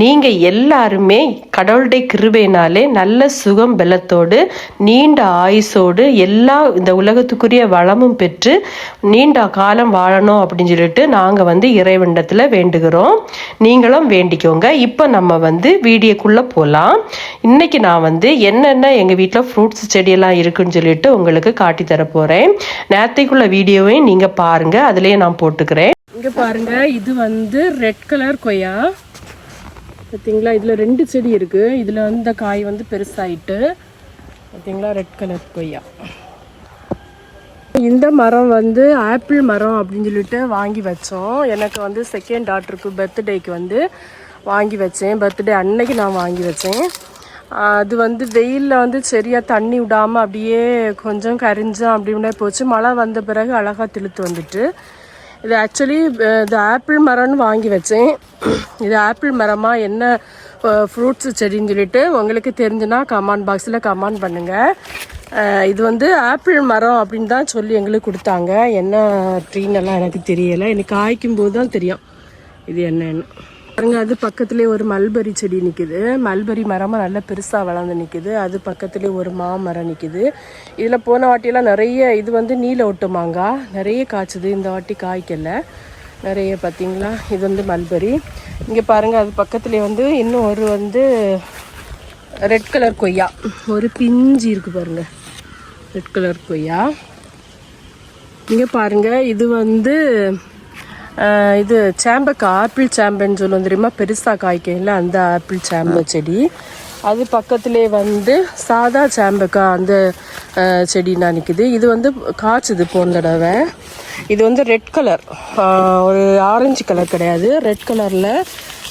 நீங்கள் எல்லாருமே கடவுளுடைய கிருபையினாலே நல்ல சுகம் பலத்தோடு நீண்ட ஆயுசோடு எல்லா இந்த உலகத்துக்குரிய வளமும் பெற்று நீண்ட காலம் வாழணும் அப்படின்னு சொல்லிட்டு நாங்கள் வந்து இறைவண்டத்தில் வேண்டுகிறோம். நீங்களும் வேண்டிக்கோங்க. இப்போ நம்ம வந்து வீடியோக்குள்ளே போகலாம் இன்னைக்கு நான் வந்து என்னென்ன எங்கள் வீட்டில் ஃப்ரூட்ஸ் செடியெல்லாம் இருக்குன்னு சொல்லிட்டு உங்களுக்கு காட்டி தர போகிறேன் நேரத்தைக்குள்ள வீடியோவையும் நீங்கள் பாருங்கள் அதுலேயே நான் போட்டுக்கிறேன். இங்கே பாருங்க இது வந்து ரெட் கலர் கொய்யா. பார்த்தீங்களா இதில் ரெண்டு செடி இருக்குது இதில் வந்து காய் வந்து பெருசாயிட்டு பார்த்தீங்களா ரெட் கலர் கொய்யா. இந்த மரம் வந்து ஆப்பிள் மரம் அப்படின்னு சொல்லிட்டு வாங்கி வச்சோம். எனக்கு வந்து செகண்ட் டாக்டருக்கு பர்த்டேக்கு வந்து வாங்கி வச்சேன். பர்த்டே அன்னைக்கு நான் வாங்கி வச்சேன். அது வந்து வெயிலில் வந்து சரியாக தண்ணி விடாமல் அப்படியே கொஞ்சம் கரிஞ்சோம் அப்படின்னே போச்சு. மழை வந்த பிறகு அழகாக திழுத்து வந்துட்டு இது ஆக்சுவலி இது ஆப்பிள் மரம்னு வாங்கி வச்சேன். இது ஆப்பிள் மரமாக என்ன ஃப்ரூட்ஸ் செடின்னு சொல்லிட்டு உங்களுக்கு தெரிஞ்சுன்னா கமெண்ட் பாக்ஸில் கமெண்ட் பண்ணுங்கள் இது வந்து ஆப்பிள் மரம் அப்படின்னு தான் சொல்லி எங்களுக்கு கொடுத்தாங்க. என்ன ட்ரீன் எல்லாம் எனக்கு தெரியலை. எனக்கு காய்க்கும் போது தான் தெரியும். இது என்னன்னு. பாருங்க அது பக்கத்துலேயே ஒரு மல்பரி செடி நிற்குது மல்பரி மரமாக நல்லா பெருசாக வளர்ந்து நிற்குது அது பக்கத்துலேயே ஒரு மாமரம் நிற்குது இதில் போன வாட்டியெல்லாம் நிறைய இது வந்து நீல ஒட்டு மாங்காய். நிறைய காய்ச்சுது. இந்த வாட்டி காய்க்கல. நிறைய பார்த்தீங்களா இது வந்து மல்பரி. இங்கே பாருங்கள் அது பக்கத்துலேயே வந்து இன்னும் ஒரு வந்து ரெட் கலர் கொய்யா. ஒரு பிஞ்சு இருக்குது பாருங்கள் ரெட் கலர் கொய்யா. இங்கே பாருங்க இது வந்து இது சாம்பக்காய் ஆப்பிள் சாம்பன்னு சொல்லுவோம் தெரியுமா? பெருசாக காய்க்கல அந்த ஆப்பிள் சாம்ப செடி. அது பக்கத்துலேயே வந்து சாதா சாம்பக்காய் அந்த அஹ், செடி நான் நிற்குது இது வந்து காய்ச்சுது போன தடவை. இது வந்து ரெட் கலர். ஒரு ஆரஞ்சு கலர் கிடையாது. ரெட் கலரில்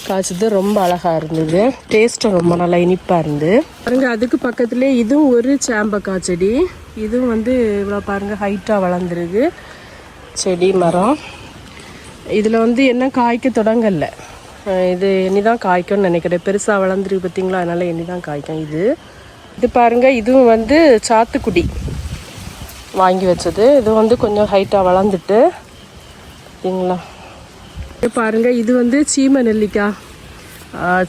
காய்ச்சது. ரொம்ப அழகாக இருந்தது. டேஸ்ட்டும் ரொம்ப நல்லா இனிப்பாக இருந்து. பாருங்க அதுக்கு பக்கத்துலேயே இதுவும் ஒரு சாம்பக்காய் செடி. இதுவும் வந்து இவ்வளோ பாருங்கள் ஹைட்டாக வளர்ந்துருக்கு. செடி மரம். இதில் வந்து என்ன காய்க்க தொடங்கல. இது இனிதான் காய்க்கும்னு நினைக்கிறேன். பெருசாக வளர்ந்துருக்கு பார்த்தீங்களா அதனால் இனிதான் காய்க்கும் இது. இது பாருங்க இதுவும் வந்து சாத்துக்குடி வாங்கி வச்சது. இது வந்து கொஞ்சம் ஹைட்டாக வளர்ந்துட்டு பார்த்தீங்களா இது பாருங்க இது வந்து சீம நெல்லிக்காய்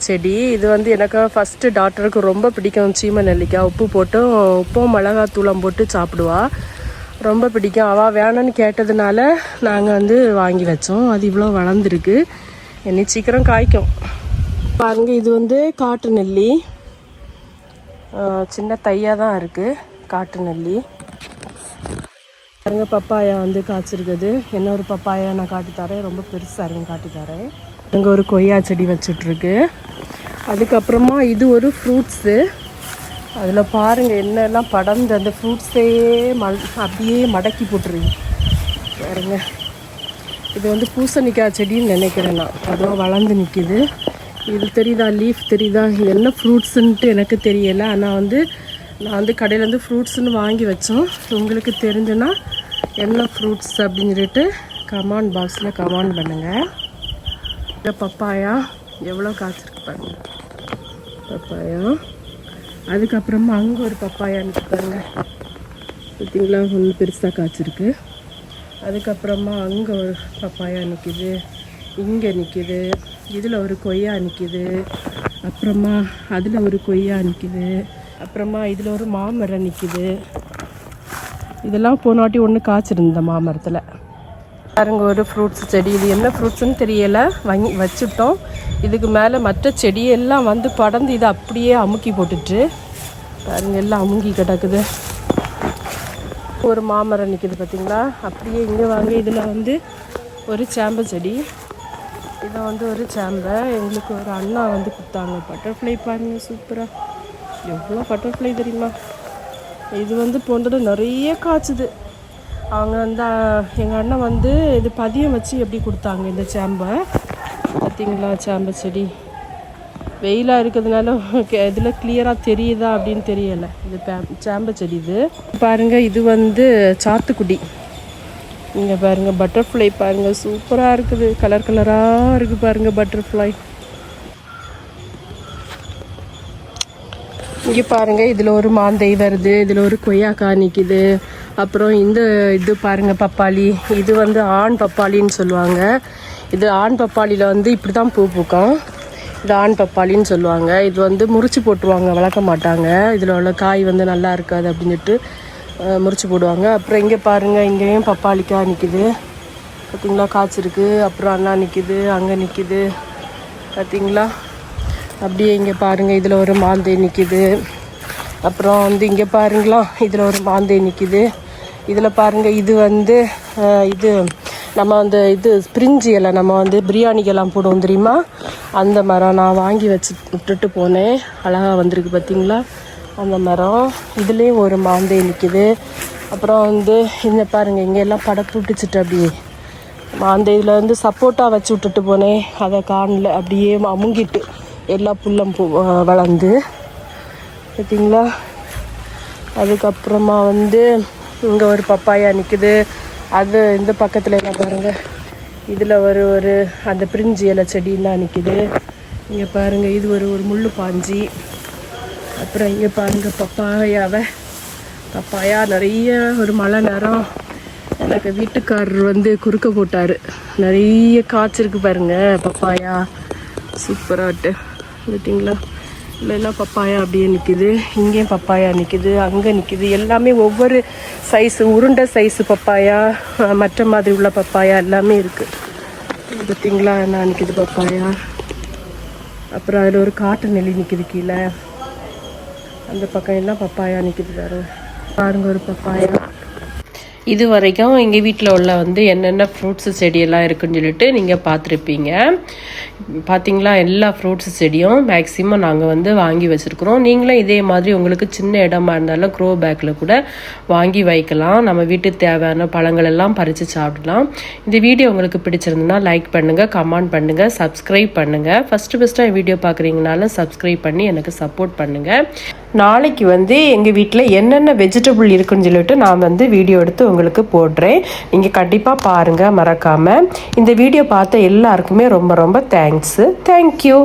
செடி. இது வந்து எனக்கு ஃபஸ்ட்டு டாக்டருக்கு ரொம்ப பிடிக்கும் சீம நெல்லிக்காய் உப்பு போட்டும் உப்பும் மிளகாத்தூளம் போட்டு சாப்பிடுவா. ரொம்ப பிடிக்கும். அவள் வேணும்னு கேட்டதுனால நாங்கள் வந்து வாங்கி வச்சோம். அது இவ்வளோ வளர்ந்துருக்கு. இனி சீக்கிரம் காய்க்கும். பாருங்க இது வந்து காட்டு நெல்லி. சின்ன தையாக தான் இருக்குது காட்டு நெல்லி. பாருங்கள் பப்பாயா வந்து காய்ச்சிருக்குது. என்ன ஒரு பப்பாயா நான் காட்டி தரேன். ரொம்ப பெருசாக இருக்கும் காட்டி தரேன். அங்கே ஒரு கொய்யா செடி வச்சுட்ருக்கு அதுக்கப்புறமா இது ஒரு ஃப்ரூட்ஸு அதில் பாருங்கள் என்னெல்லாம் படர்ந்து அந்த ஃப்ரூட்ஸே மல் அப்படியே மடக்கி போட்டுருக்கு பாருங்க. இது வந்து பூசணிக்காய் செடின்னு நினைக்கிறேன் நான். அதுவும் வளர்ந்து நிற்கிது இது தெரியுதா லீஃப் தெரியுதா? என்ன ஃப்ரூட்ஸுன்ட்டு எனக்கு தெரியலை. ஆனால் வந்து நான் வந்து கடையிலேருந்து ஃப்ரூட்ஸ்னு வாங்கி வச்சோம். உங்களுக்கு தெரிஞ்சுன்னா என்ன ஃப்ரூட்ஸ் அப்படின்னு சொல்லிட்டு கமாண்ட் பாக்ஸில் கமெண்ட் பண்ணுங்கள் இந்த பப்பாயா எவ்வளோ காய்ச்சிருக்கு பாருங்க. பப்பாயா. அதுக்கப்புறமா அங்கே ஒரு பப்பாயா நிற்க பார்த்தீங்களா ஒன்று பெருசாக காய்ச்சிருக்கு. அதுக்கப்புறமா அங்கே ஒரு பப்பாயா நிற்கிது இங்கே நிற்கிது இதில் ஒரு கொய்யா நிற்கிது அப்புறமா அதில் ஒரு கொய்யா நிற்கிது அப்புறமா இதில் ஒரு மாமரம் நிற்கிது இதெல்லாம் போனாட்டி ஒன்று காய்ச்சிருந்த மாமரத்தில். பாருங்க ஒரு ஃப்ரூட்ஸ் செடி இது என்ன ஃப்ரூட்ஸ்னு தெரியலை. வாங்கி வச்சுட்டோம். இதுக்கு மேலே மற்ற செடியெல்லாம் வந்து படர்ந்து இதை அப்படியே அமுக்கி போட்டுட்டு பாருங்க எல்லாம் அமுங்கி கிடக்குது. ஒரு மாமரம் நிற்கிது பார்த்தீங்களா அப்படியே இங்கே வாங்க. இதில் வந்து ஒரு சேம்பை செடி. இதை வந்து ஒரு சேம்பை. எங்களுக்கு ஒரு அண்ணா வந்து கொடுத்தாங்க. பட்டர்ஃப்ளை பாருங்கள் சூப்பராக எவ்வளோ பட்டர்ஃப்ளை தெரியுமா? இது வந்து போன்றது நிறைய காய்ச்சுது. அவங்க வந்து எங்கள் அண்ணன் வந்து இது பதியம் வச்சு எப்படி கொடுத்தாங்க இந்த சேம்பை? பார்த்தீங்களா சேம்பை செடி? வெயிலாக இருக்கிறதுனால இதில் கிளியராக தெரியுதா அப்படின்னு தெரியலை. இது பே- சேம்பை செடி இது. பாருங்க இது வந்து சாத்துக்குடி. இங்கே பாருங்கள் பட்டர்ஃப்ளை பாருங்கள் சூப்பராக இருக்குது. கலர் கலராக இருக்குது பாருங்கள் பட்டர்ஃப்ளை இங்கே பாருங்கள் இதில் ஒரு மாந்தை வருது இதில் ஒரு கொய்யாக்காய் நிற்கிது அப்புறம் இந்த இது பாருங்கள் பப்பாளி. இது வந்து ஆண் பப்பாளின்னு சொல்லுவாங்க. இது ஆண் பப்பாளியில் வந்து இப்படி தான் பூ பூக்கும். இது ஆண் பப்பாளின்னு சொல்லுவாங்க. இது வந்து முறிச்சு போட்டுருவாங்க. வளர்க்க மாட்டாங்க. இதில் உள்ள காய் வந்து நல்லா இருக்காது அப்படின்னு சொல்லிட்டு முறிச்சு போடுவாங்க. அப்புறம் இங்கே பாருங்கள் இங்கேயும் பப்பாளிக்காய் நிற்கிது பார்த்தீங்களா காய்ச்சிருக்கு அப்புறம் அண்ணா நிற்கிது அங்கே நிற்கிது பார்த்தீங்களா அப்படியே இங்கே பாருங்கள் இதில் ஒரு மாந்தை நிற்கிது அப்புறம் வந்து இங்கே பாருங்களா இதில் ஒரு மாந்தை நிற்கிது இதில் பாருங்கள் இது வந்து இது நம்ம அந்த இது ஸ்ப்ரிஞ்சி இலை நம்ம வந்து பிரியாணிக்கெல்லாம் போடுவோம் தெரியுமா? அந்த மரம் நான் வாங்கி வச்சு விட்டுட்டு போனேன். அழகாக வந்திருக்கு பார்த்தீங்களா அந்த மரம். இதுலேயும் ஒரு மாந்தை நிற்கிது அப்புறம் வந்து இந்த பாருங்கள் இங்கே எல்லாம் படப்பு விட்டுச்சிட்டு அப்படியே. அந்த இதில் வந்து சப்போட்டா வச்சு விட்டுட்டு போனேன். அதை காணல அப்படியே அமுங்கிட்டு எல்லா புல்லும் வளர்ந்து. பார்த்தீங்களா அதுக்கப்புறமா வந்து இங்கே ஒரு பப்பாயா நிற்குது அது இந்த பக்கத்தில் என்ன பாருங்கள் இதில் ஒரு ஒரு அந்த பிரிஞ்சி இலை செடியெல்லாம் நிற்கிது இங்கே பாருங்கள் இது ஒரு ஒரு முள் பாஞ்சி. அப்புறம் இங்கே பாருங்கள் பப்பாயாவை. பப்பாயா நிறைய ஒரு மழை நேரம் எனக்கு வீட்டுக்காரர் வந்து குறுக்க போட்டார். நிறைய காய்ச்சிருக்கு பாருங்கள் பப்பாயா. சூப்பராகட்டு பார்த்தீங்களா எல்லாம் பப்பாயா அப்படியே நிற்கிது இங்கேயும் பப்பாயா நிற்கிது அங்கே நிற்கிது எல்லாமே ஒவ்வொரு சைஸு உருண்டை சைஸு பப்பாயா மற்ற மாதிரி உள்ள பப்பாயா எல்லாமே இருக்குது பார்த்திங்களா என்ன நிற்கிது பப்பாயா? அப்புறம் அதில் ஒரு காட்டு நெல்லி நிற்கிது கீழே. அந்த பக்கம் எல்லாம் பப்பாயா நிற்கிது வேறு பாருங்க ஒரு பப்பாயா. இது வரைக்கும் எங்கள் வீட்டில் உள்ள வந்து என்னென்ன ஃப்ரூட்ஸு செடியெல்லாம் இருக்குன்னு சொல்லிட்டு நீங்கள் பார்த்துருப்பீங்க. பார்த்தீங்களா எல்லா ஃப்ரூட்ஸ் செடியும் மேக்ஸிமம் நாங்கள் வந்து வாங்கி வச்சுருக்குறோம். நீங்களும் இதே மாதிரி உங்களுக்கு சின்ன இடமா இருந்தாலும் க்ரோ பேக்கில் கூட வாங்கி வைக்கலாம். நம்ம வீட்டுக்கு தேவையான பழங்கள் எல்லாம் பறித்து சாப்பிடலாம். இந்த வீடியோ உங்களுக்கு பிடிச்சிருந்ததுன்னா லைக் பண்ணுங்கள் கமெண்ட் பண்ணுங்கள் சப்ஸ்கிரைப் பண்ணுங்கள் ஃபஸ்ட்டு ஃபஸ்ட்டாக வீடியோ பார்க்குறீங்கனாலும் சப்ஸ்கிரைப் பண்ணி எனக்கு சப்போர்ட் பண்ணுங்கள் நாளைக்கு வந்து எங்கள் வீட்டில் என்னென்ன வெஜிடபிள் இருக்குன்னு சொல்லிட்டு நான் வந்து வீடியோ எடுத்து உங்களுக்கு போடுறேன். நீங்கள் கண்டிப்பாக பாருங்கள் மறக்காமல் இந்த வீடியோ பார்த்த எல்லாருக்குமே ரொம்ப ரொம்ப தேங்க்ஸு தேங்க்யூ